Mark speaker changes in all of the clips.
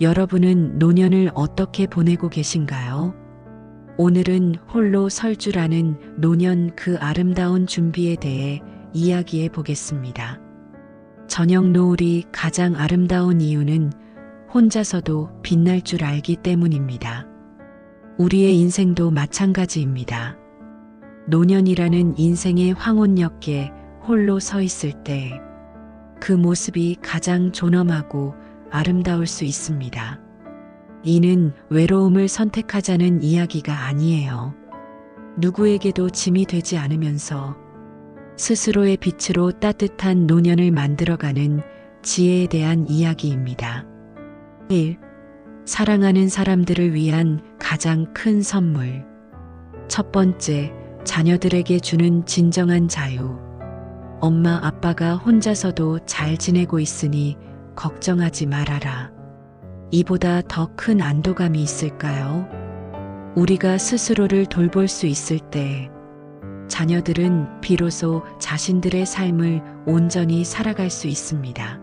Speaker 1: 여러분은 노년을 어떻게 보내고 계신가요? 오늘은 홀로 설줄 아는 노년 그 아름다운 준비에 대해 이야기해 보겠습니다. 저녁 노을이 가장 아름다운 이유는 혼자서도 빛날 줄 알기 때문입니다. 우리의 인생도 마찬가지입니다. 노년이라는 인생의 황혼역에 홀로 서 있을 때 그 모습이 가장 존엄하고 아름다울 수 있습니다. 이는 외로움을 선택하자는 이야기가 아니에요. 누구에게도 짐이 되지 않으면서 스스로의 빛으로 따뜻한 노년을 만들어가는 지혜에 대한 이야기입니다. 1. 사랑하는 사람들을 위한 가장 큰 선물. 첫 번째, 자녀들에게 주는 진정한 자유. 엄마 아빠가 혼자서도 잘 지내고 있으니 걱정하지 말아라. 이보다 더 큰 안도감이 있을까요? 우리가 스스로를 돌볼 수 있을 때 자녀들은 비로소 자신들의 삶을 온전히 살아갈 수 있습니다.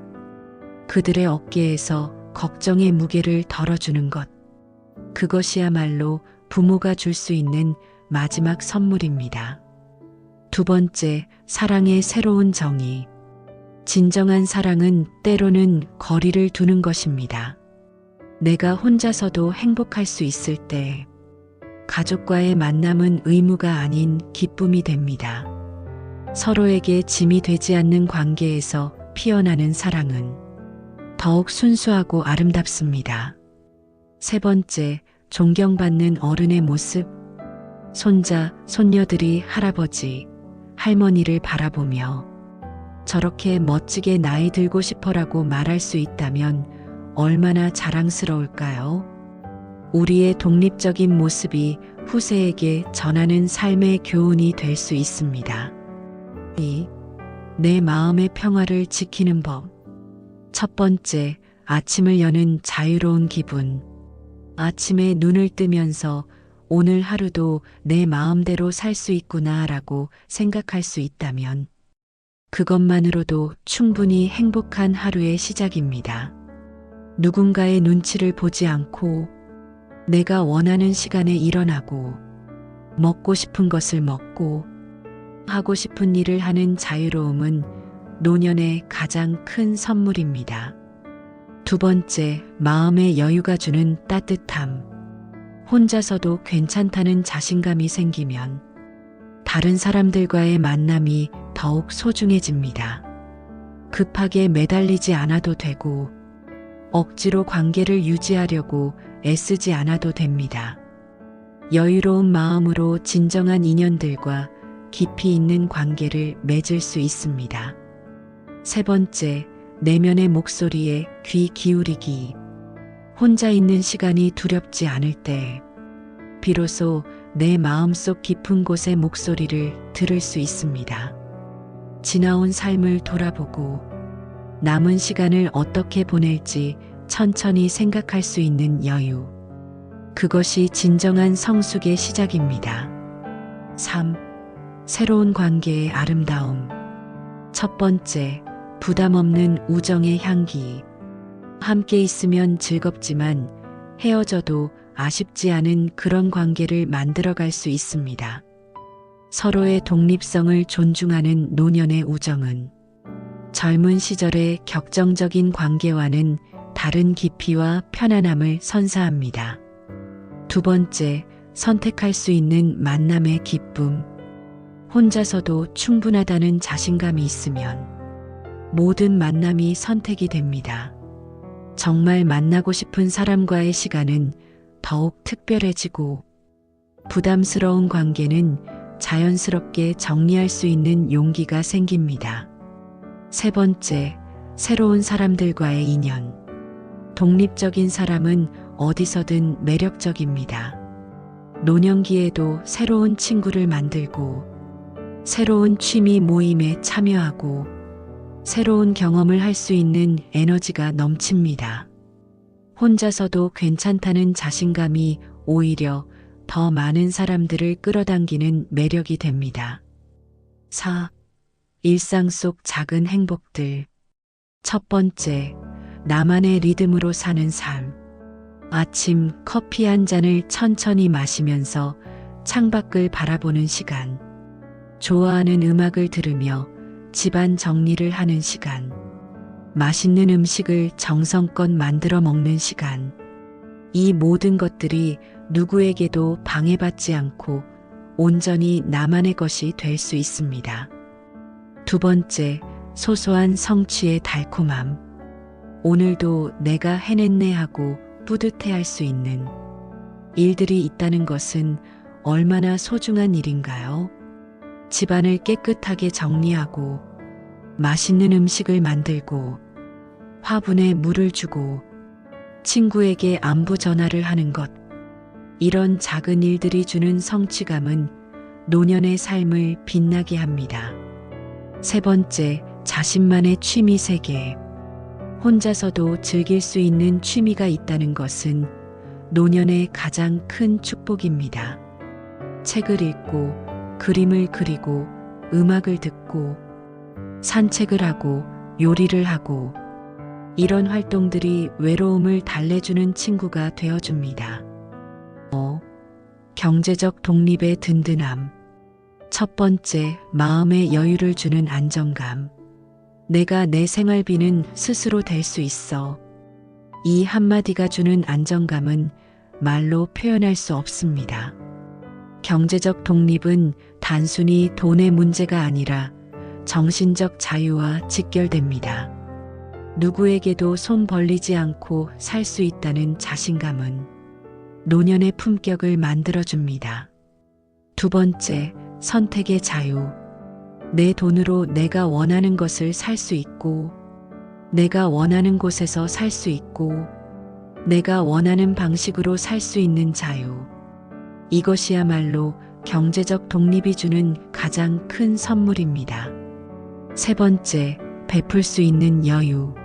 Speaker 1: 그들의 어깨에서 걱정의 무게를 덜어주는 것. 그것이야말로 부모가 줄 수 있는 마지막 선물입니다. 두 번째, 사랑의 새로운 정의. 진정한 사랑은 때로는 거리를 두는 것입니다. 내가 혼자서도 행복할 수 있을 때 가족과의 만남은 의무가 아닌 기쁨이 됩니다. 서로에게 짐이 되지 않는 관계에서 피어나는 사랑은 더욱 순수하고 아름답습니다. 세 번째, 존경받는 어른의 모습. 손자, 손녀들이 할아버지, 할머니를 바라보며 저렇게 멋지게 나이 들고 싶어라고 말할 수 있다면 얼마나 자랑스러울까요? 우리의 독립적인 모습이 후세에게 전하는 삶의 교훈이 될 수 있습니다. 2. 내 마음의 평화를 지키는 법. 첫 번째, 아침을 여는 자유로운 기분. 아침에 눈을 뜨면서 오늘 하루도 내 마음대로 살 수 있구나 라고 생각할 수 있다면 그것만으로도 충분히 행복한 하루의 시작입니다. 누군가의 눈치를 보지 않고 내가 원하는 시간에 일어나고 먹고 싶은 것을 먹고 하고 싶은 일을 하는 자유로움은 노년의 가장 큰 선물입니다. 두 번째, 마음의 여유가 주는 따뜻함. 혼자서도 괜찮다는 자신감이 생기면 다른 사람들과의 만남이 더욱 소중해집니다. 급하게 매달리지 않아도 되고 억지로 관계를 유지하려고 애쓰지 않아도 됩니다. 여유로운 마음으로 진정한 인연들과 깊이 있는 관계를 맺을 수 있습니다. 세 번째, 내면의 목소리에 귀 기울이기. 혼자 있는 시간이 두렵지 않을 때, 비로소 내 마음속 깊은 곳의 목소리를 들을 수 있습니다. 지나온 삶을 돌아보고 남은 시간을 어떻게 보낼지 천천히 생각할 수 있는 여유. 그것이 진정한 성숙의 시작입니다. 3. 새로운 관계의 아름다움. 첫 번째, 부담 없는 우정의 향기. 함께 있으면 즐겁지만 헤어져도 아쉽지 않은 그런 관계를 만들어갈 수 있습니다. 서로의 독립성을 존중하는 노년의 우정은 젊은 시절의 격정적인 관계와는 다른 깊이와 편안함을 선사합니다. 두 번째, 선택할 수 있는 만남의 기쁨. 혼자서도 충분하다는 자신감이 있으면 모든 만남이 선택이 됩니다. 정말 만나고 싶은 사람과의 시간은 더욱 특별해지고 부담스러운 관계는 자연스럽게 정리할 수 있는 용기가 생깁니다. 세 번째, 새로운 사람들과의 인연. 독립적인 사람은 어디서든 매력적입니다. 노년기에도 새로운 친구를 만들고, 새로운 취미 모임에 참여하고, 새로운 경험을 할 수 있는 에너지가 넘칩니다. 혼자서도 괜찮다는 자신감이 오히려 더 많은 사람들을 끌어당기는 매력이 됩니다. 4. 일상 속 작은 행복들. 첫 번째, 나만의 리듬으로 사는 삶. 아침 커피 한 잔을 천천히 마시면서 창밖을 바라보는 시간. 좋아하는 음악을 들으며 집안 정리를 하는 시간. 맛있는 음식을 정성껏 만들어 먹는 시간. 이 모든 것들이 누구에게도 방해받지 않고 온전히 나만의 것이 될 수 있습니다. 두 번째, 소소한 성취의 달콤함. 오늘도 내가 해냈네 하고 뿌듯해 할 수 있는 일들이 있다는 것은 얼마나 소중한 일인가요? 집안을 깨끗하게 정리하고 맛있는 음식을 만들고 화분에 물을 주고 친구에게 안부 전화를 하는 것. 이런 작은 일들이 주는 성취감은 노년의 삶을 빛나게 합니다. 세 번째, 자신만의 취미 세계. 혼자서도 즐길 수 있는 취미가 있다는 것은 노년의 가장 큰 축복입니다. 책을 읽고, 그림을 그리고, 음악을 듣고, 산책을 하고, 요리를 하고, 이런 활동들이 외로움을 달래주는 친구가 되어줍니다. 어, 경제적 독립의 든든함. 첫 번째, 마음의 여유를 주는 안정감. 내가 내 생활비는 스스로 댈수 있어. 이 한마디가 주는 안정감은 말로 표현할 수 없습니다. 경제적 독립은 단순히 돈의 문제가 아니라 정신적 자유와 직결됩니다. 누구에게도 손 벌리지 않고 살 수 있다는 자신감은 노년의 품격을 만들어줍니다. 두 번째, 선택의 자유. 내 돈으로 내가 원하는 것을 살 수 있고, 내가 원하는 곳에서 살 수 있고, 내가 원하는 방식으로 살 수 있는 자유. 이것이야말로 경제적 독립이 주는 가장 큰 선물입니다. 세 번째, 베풀 수 있는 여유.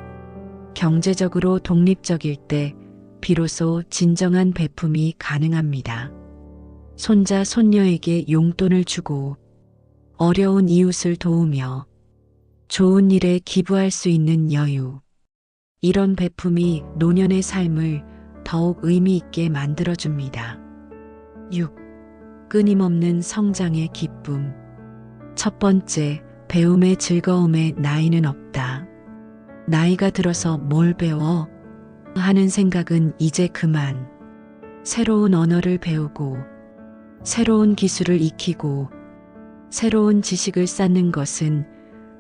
Speaker 1: 경제적으로 독립적일 때 비로소 진정한 베품이 가능합니다. 손자, 손녀에게 용돈을 주고 어려운 이웃을 도우며 좋은 일에 기부할 수 있는 여유. 이런 베품이 노년의 삶을 더욱 의미 있게 만들어줍니다. 6. 끊임없는 성장의 기쁨. 첫 번째, 배움의 즐거움에 나이는 없다. 나이가 들어서 뭘 배워? 하는 생각은 이제 그만. 새로운 언어를 배우고, 새로운 기술을 익히고, 새로운 지식을 쌓는 것은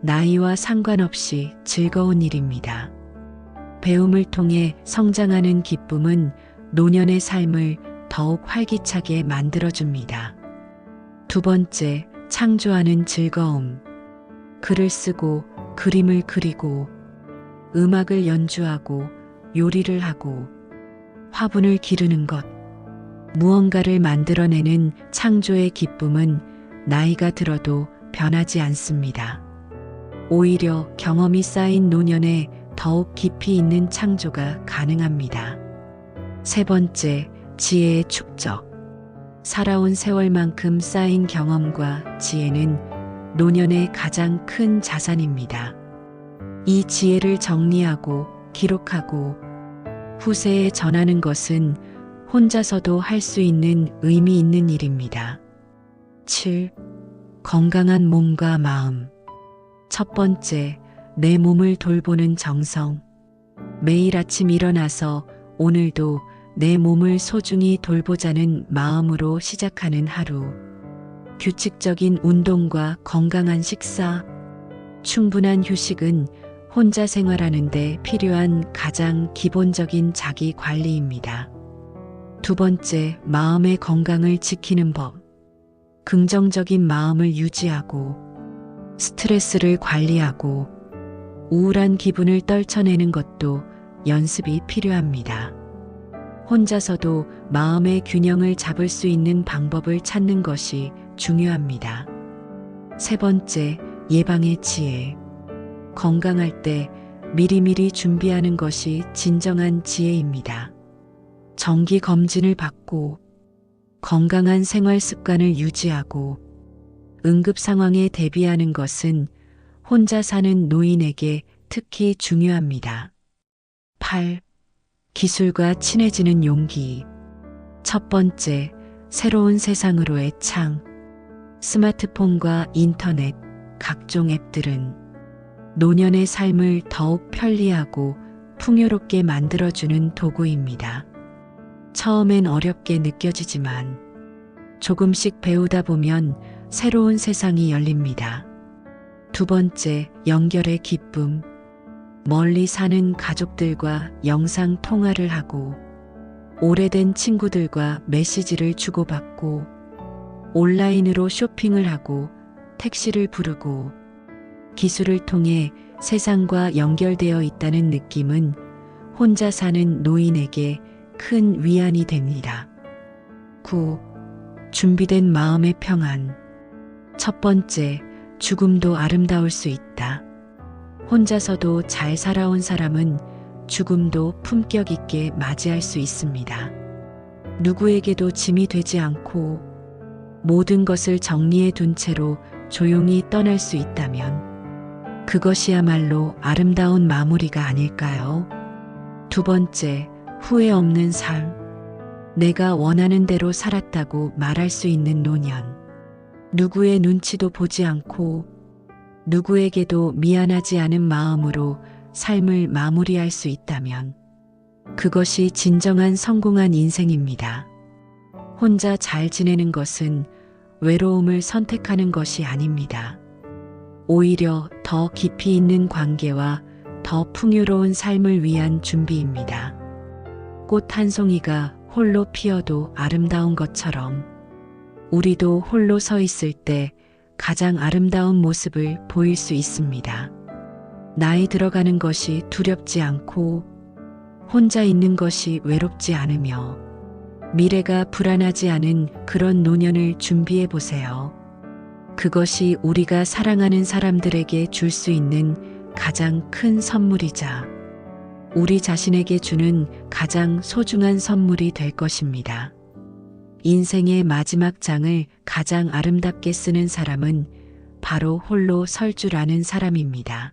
Speaker 1: 나이와 상관없이 즐거운 일입니다. 배움을 통해 성장하는 기쁨은 노년의 삶을 더욱 활기차게 만들어줍니다. 두 번째, 창조하는 즐거움. 글을 쓰고, 그림을 그리고, 음악을 연주하고, 요리를 하고, 화분을 기르는 것. 무언가를 만들어내는 창조의 기쁨은 나이가 들어도 변하지 않습니다. 오히려 경험이 쌓인 노년에 더욱 깊이 있는 창조가 가능합니다. 세 번째, 지혜의 축적. 살아온 세월만큼 쌓인 경험과 지혜는 노년의 가장 큰 자산입니다. 이 지혜를 정리하고 기록하고 후세에 전하는 것은 혼자서도 할 수 있는 의미 있는 일입니다. 7. 건강한 몸과 마음. 첫 번째, 내 몸을 돌보는 정성. 매일 아침 일어나서 오늘도 내 몸을 소중히 돌보자는 마음으로 시작하는 하루. 규칙적인 운동과 건강한 식사, 충분한 휴식은 혼자 생활하는데 필요한 가장 기본적인 자기 관리입니다. 두 번째, 마음의 건강을 지키는 법. 긍정적인 마음을 유지하고 스트레스를 관리하고 우울한 기분을 떨쳐내는 것도 연습이 필요합니다. 혼자서도 마음의 균형을 잡을 수 있는 방법을 찾는 것이 중요합니다. 세 번째, 예방의 지혜. 건강할 때 미리미리 준비하는 것이 진정한 지혜입니다. 정기 검진을 받고 건강한 생활 습관을 유지하고 응급 상황에 대비하는 것은 혼자 사는 노인에게 특히 중요합니다. 8. 기술과 친해지는 용기. 첫 번째, 새로운 세상으로의 창. 스마트폰과 인터넷, 각종 앱들은 노년의 삶을 더욱 편리하고 풍요롭게 만들어주는 도구입니다. 처음엔 어렵게 느껴지지만 조금씩 배우다 보면 새로운 세상이 열립니다. 두 번째, 연결의 기쁨. 멀리 사는 가족들과 영상 통화를 하고 오래된 친구들과 메시지를 주고받고 온라인으로 쇼핑을 하고 택시를 부르고 기술을 통해 세상과 연결되어 있다는 느낌은 혼자 사는 노인에게 큰 위안이 됩니다. 9. 준비된 마음의 평안. 첫 번째, 죽음도 아름다울 수 있다. 혼자서도 잘 살아온 사람은 죽음도 품격 있게 맞이할 수 있습니다. 누구에게도 짐이 되지 않고 모든 것을 정리해 둔 채로 조용히 떠날 수 있다면 그것이야말로 아름다운 마무리가 아닐까요? 두 번째, 후회 없는 삶. 내가 원하는 대로 살았다고 말할 수 있는 노년. 누구의 눈치도 보지 않고 누구에게도 미안하지 않은 마음으로 삶을 마무리할 수 있다면 그것이 진정한 성공한 인생입니다. 혼자 잘 지내는 것은 외로움을 선택하는 것이 아닙니다. 오히려 더 깊이 있는 관계와 더 풍요로운 삶을 위한 준비입니다. 꽃 한 송이가 홀로 피어도 아름다운 것처럼 우리도 홀로 서 있을 때 가장 아름다운 모습을 보일 수 있습니다. 나이 들어가는 것이 두렵지 않고 혼자 있는 것이 외롭지 않으며 미래가 불안하지 않은 그런 노년을 준비해 보세요. 그것이 우리가 사랑하는 사람들에게 줄 수 있는 가장 큰 선물이자 우리 자신에게 주는 가장 소중한 선물이 될 것입니다. 인생의 마지막 장을 가장 아름답게 쓰는 사람은 바로 홀로 설 줄 아는 사람입니다.